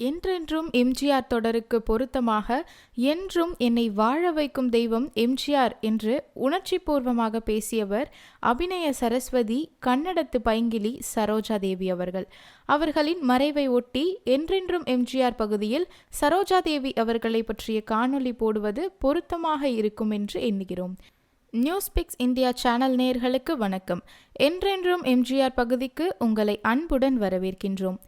என்றென்றும் எம்ஜிஆர் தொடருக்கு பொருத்தமாக என்றும் என்னை வாழ வைக்கும் தெய்வம் எம்ஜிஆர் என்று உணர்ச்சிபூர்வமாக பேசியவர் அபிநய சரஸ்வதி கன்னடத்து பைங்கிலி சரோஜா தேவி அவர்கள். அவர்களின் மறைவை ஒட்டி என்றென்றும் எம்ஜிஆர் பகுதியில் சரோஜா தேவி அவர்களை பற்றிய காணொளி போடுவது பொருத்தமாக இருக்கும் என்று எண்ணுகிறோம். நியூஸ் பிக்ஸ் இந்தியா சேனல் நேர்களுக்கு வணக்கம். என்றென்றும் எம்ஜிஆர் பகுதிக்கு உங்களை அன்புடன் வரவேற்கின்றோம்.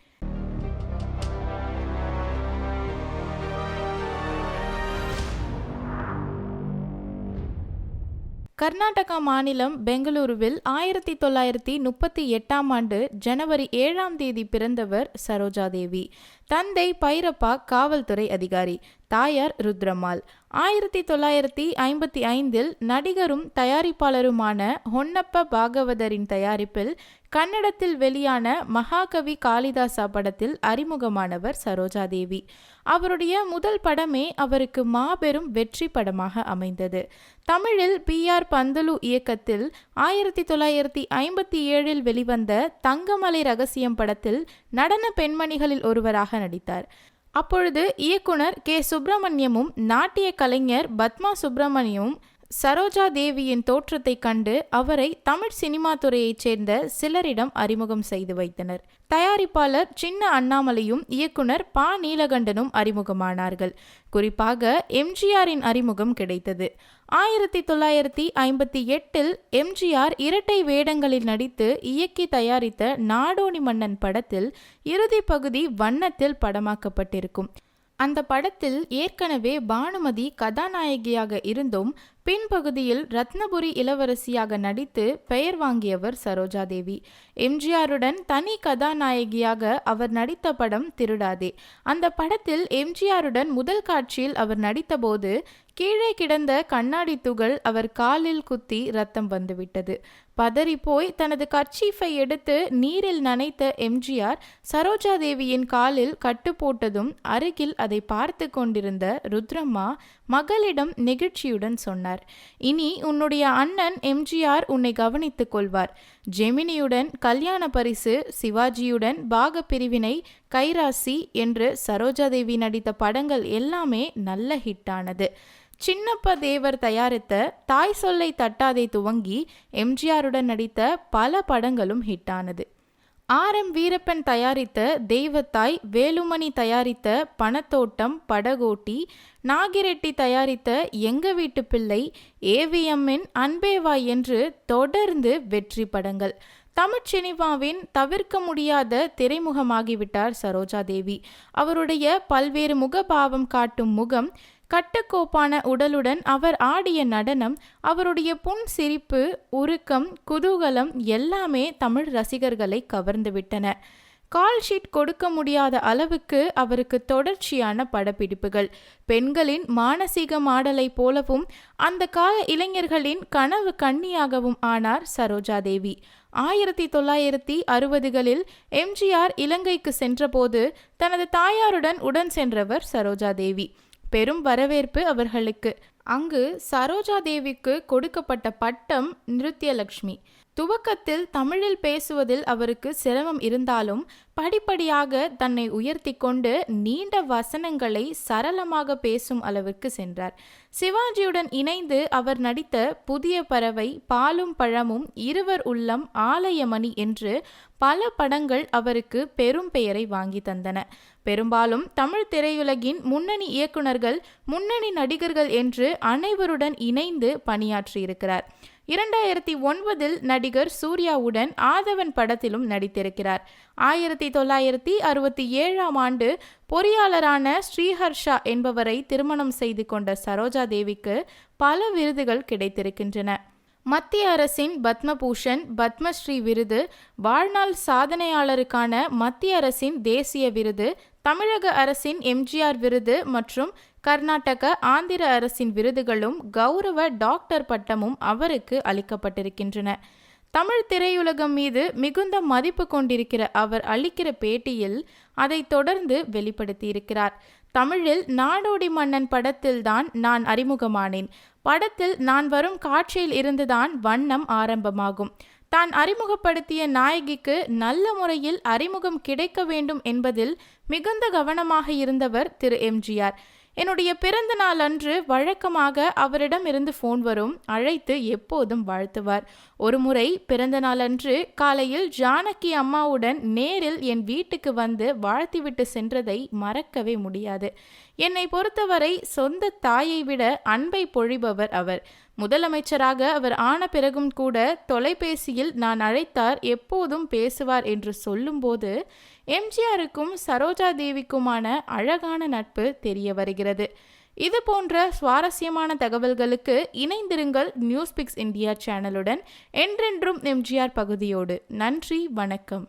கர்நாடகா மாநிலம் பெங்களூருவில் ஆயிரத்தி தொள்ளாயிரத்தி முப்பத்தி எட்டாம் ஆண்டு ஜனவரி ஏழாம் தேதி பிறந்தவர் சரோஜா தேவி தந்தை பைரப்பா காவல்துறை அதிகாரி. தாயார் ருத்ரமாள் ஆயிரத்தி தொள்ளாயிரத்தி ஐம்பத்தி ஐந்தில் நடிகரும் தயாரிப்பாளருமான ஹொன்னப்ப பாகவதரின் தயாரிப்பில் கன்னடத்தில் வெளியான மகாகவி காளிதாசா படத்தில் அறிமுகமானவர் சரோஜா தேவி அவருடைய முதல் படமே அவருக்கு மாபெரும் வெற்றி படமாக அமைந்தது. தமிழில் பி. ஆர். பந்தலு இயக்கத்தில் ஆயிரத்தி தொள்ளாயிரத்தி ஐம்பத்தி ஏழில் வெளிவந்த தங்கமலை ரகசியம் படத்தில் நடன பெண்மணிகளில் ஒருவராக நடித்தார். அப்பொழுது இயக்குனர் கே சுப்பிரமணியமும் நாட்டிய கலைஞர் பத்மா சுப்பிரமணியமும் சரோஜா தேவியின் தோற்றத்தை கண்டு அவரை தமிழ் சினிமா துறையைச் சேர்ந்த சிலரிடம் அறிமுகம் செய்து வைத்தனர். தயாரிப்பாளர் சின்ன அண்ணாமலையும் இயக்குனர் பா. நீலகண்டனும் அறிமுகமானார்கள். குறிப்பாக எம்ஜிஆரின் அறிமுகம் கிடைத்தது. ஆயிரத்தி தொள்ளாயிரத்தி ஐம்பத்தி எட்டில் எம்ஜிஆர் இரட்டை வேடங்களில் நடித்து இயக்கி தயாரித்த நாடோடி மன்னன் படத்தில் இறுதி பகுதி வண்ணத்தில் படமாக்கப்பட்டிருக்கும். அந்த படத்தில் ஏற்கனவே பானுமதி கதாநாயகியாக இருந்தும் பின்பகுதியில் ரத்னபுரி இளவரசியாக நடித்து பெயர் வாங்கியவர் சரோஜா தேவி எம்ஜிஆருடன் தனி கதாநாயகியாக அவர் நடித்த படம் திருடாதே. அந்த படத்தில் எம்ஜிஆருடன் முதல் காட்சியில் அவர் நடித்தபோது கீழே கிடந்த கண்ணாடி துகள் அவர் காலில் குத்தி ரத்தம் வந்துவிட்டது. பதறி போய் தனது கர்ச்சீஃபை எடுத்து நீரில் நனைத்த எம்ஜிஆர் சரோஜா தேவியின் காலில் கட்டு போட்டதும் அருகில் அதை பார்த்து கொண்டிருந்த ருத்ரம்மா மகளிடம் நெகிழ்ச்சியுடன் சொன்னார். இனி உன்னுடைய அண்ணன் எம்ஜிஆர் உன்னை கவனித்துக் கொள்வார். ஜெமினியுடன் கல்யாண பரிசு சிவாஜியுடன் பாக பிரிவினை கைராசி என்று சரோஜாதேவி நடித்த படங்கள் எல்லாமே நல்ல ஹிட்டானது. சின்னப்ப தேவர் தயாரித்த தாய் சொல்லை தட்டாதே துவங்கி எம்ஜிஆருடன் நடித்த பல படங்களும் ஹிட்டானது. ஆர் எம் வீரப்பன் தயாரித்த தெய்வத்தாய் வேலுமணி தயாரித்த பணத்தோட்டம் படகோட்டி நாகிரெட்டி தயாரித்த எங்க வீட்டு பிள்ளை ஏவிஎம்மின் அன்பேவா என்று தொடர்ந்து வெற்றி படங்கள். தமிழ் சினிமாவின் தவிர்க்க முடியாத திரைமுகமாகிவிட்டார் சரோஜா தேவி அவருடைய பல்வேறு முகபாவம் காட்டும் முகம் கட்டுக்கோப்பான உடலுடன் அவர் ஆடிய நடனம் அவருடைய புன் சிரிப்பு உருக்கம் குதூகலம் எல்லாமே தமிழ் ரசிகர்களை கவர்ந்துவிட்டன கால் ஷீட் கொடுக்க முடியாத அளவுக்கு அவருக்கு தொடர்ச்சியான படப்பிடிப்புகள். பெண்களின் மானசீக மாடலை போலவும் அந்த கால இளைஞர்களின் கனவு கண்ணியாகவும் ஆனார் சரோஜா தேவி. ஆயிரத்தி தொள்ளாயிரத்தி அறுபதுகளில் எம்ஜிஆர் இலங்கைக்கு சென்றபோது தனது தாயாருடன் உடன் சென்றவர் சரோஜா தேவி. பெரும் வரவேற்பு அவர்களுக்கு. அங்கு சரோஜா தேவிக்கு கொடுக்கப்பட்ட பட்டம் நிருத்யலக்ஷ்மி. துவக்கத்தில் தமிழில் பேசுவதில் அவருக்கு சிரமம் இருந்தாலும் படிப்படியாக தன்னை உயர்த்தி கொண்டு நீண்ட வசனங்களை சரளமாக பேசும் அளவிற்கு சென்றார். சிவாஜியுடன் இணைந்து அவர் நடித்த புதிய பறவை பாலும் பழமும் இருவர் உள்ளம் ஆலயமணி என்று பல படங்கள் அவருக்கு பெரும் பெயரை வாங்கி தந்தன. பெரும்பாலும் தமிழ் திரையுலகின் முன்னணி இயக்குநர்கள் முன்னணி நடிகர்கள் என்று அனைவருடன் இணைந்து பணியாற்றியிருக்கிறார். இரண்டாயிரத்தி ஒன்பதில் நடிகர் சூர்யாவுடன் ஆதவன் படத்திலும் நடித்திருக்கிறார். ஆயிரத்தி தொள்ளாயிரத்தி அறுபத்தி ஏழாம் ஆண்டு பொறியாளரான ஸ்ரீஹர்ஷா என்பவரை திருமணம் செய்து கொண்ட சரோஜா தேவிக்கு பல விருதுகள் கிடைத்திருக்கின்றன. மத்திய அரசின் பத்மபூஷன் பத்மஸ்ரீ விருது வாழ்நாள் சாதனையாளருக்கான மத்திய அரசின் தேசிய விருது தமிழக அரசின் எம்ஜிஆர் விருது மற்றும் கர்நாடக ஆந்திர அரசின் விருதுகளும் கௌரவ டாக்டர் பட்டமும் அவருக்கு அளிக்கப்பட்டிருக்கின்றன. தமிழ் திரையுலகம் மீது மிகுந்த மதிப்பு கொண்டிருக்கிற அவர் அளிக்கிற பேட்டியில் அதை தொடர்ந்து வெளிப்படுத்தியிருக்கிறார். தமிழில் நாடோடி மன்னன் படத்தில்தான் நான் அறிமுகமானேன். படத்தில் நான் வரும் காட்சியில் இருந்துதான் வண்ணம் ஆரம்பமாகும். தான் அறிமுகப்படுத்திய நாயகிக்கு நல்ல முறையில் அறிமுகம் கிடைக்க வேண்டும் என்பதில் மிகுந்த கவனமாக இருந்தவர் திரு. எம்ஜிஆர் என்னுடைய பிறந்த நாள் அன்று வழக்கமாக அவரிடம் இருந்து ஃபோன் வரும். அழைத்து எப்போதும் வாழ்த்துவார். ஒரு முறை பிறந்த நாள் அன்று காலையில் ஜானகி அம்மாவுடன் நேரில் என் வீட்டுக்கு வந்து வாழ்த்திவிட்டு சென்றதை மறக்கவே முடியாது. என்னை பொறுத்தவரை சொந்த தாயை விட அன்பை பொழிபவர் அவர். முதலமைச்சராக அவர் ஆன பிறகும் கூட தொலைபேசியில் நான் அழைத்தார் எப்போதும் பேசுவார் என்று சொல்லும்போது எம்ஜிஆருக்கும் சரோஜா தேவிக்குமான அழகான நட்பு தெரிய வருகிறது. இது போன்ற சுவாரஸ்யமான தகவல்களுக்கு இணைந்திருங்கள் நியூஸ் பிக்ஸ் இந்தியா சேனலுடன். என்றென்றும் எம்ஜிஆர் பகுதியோடு. நன்றி வணக்கம்.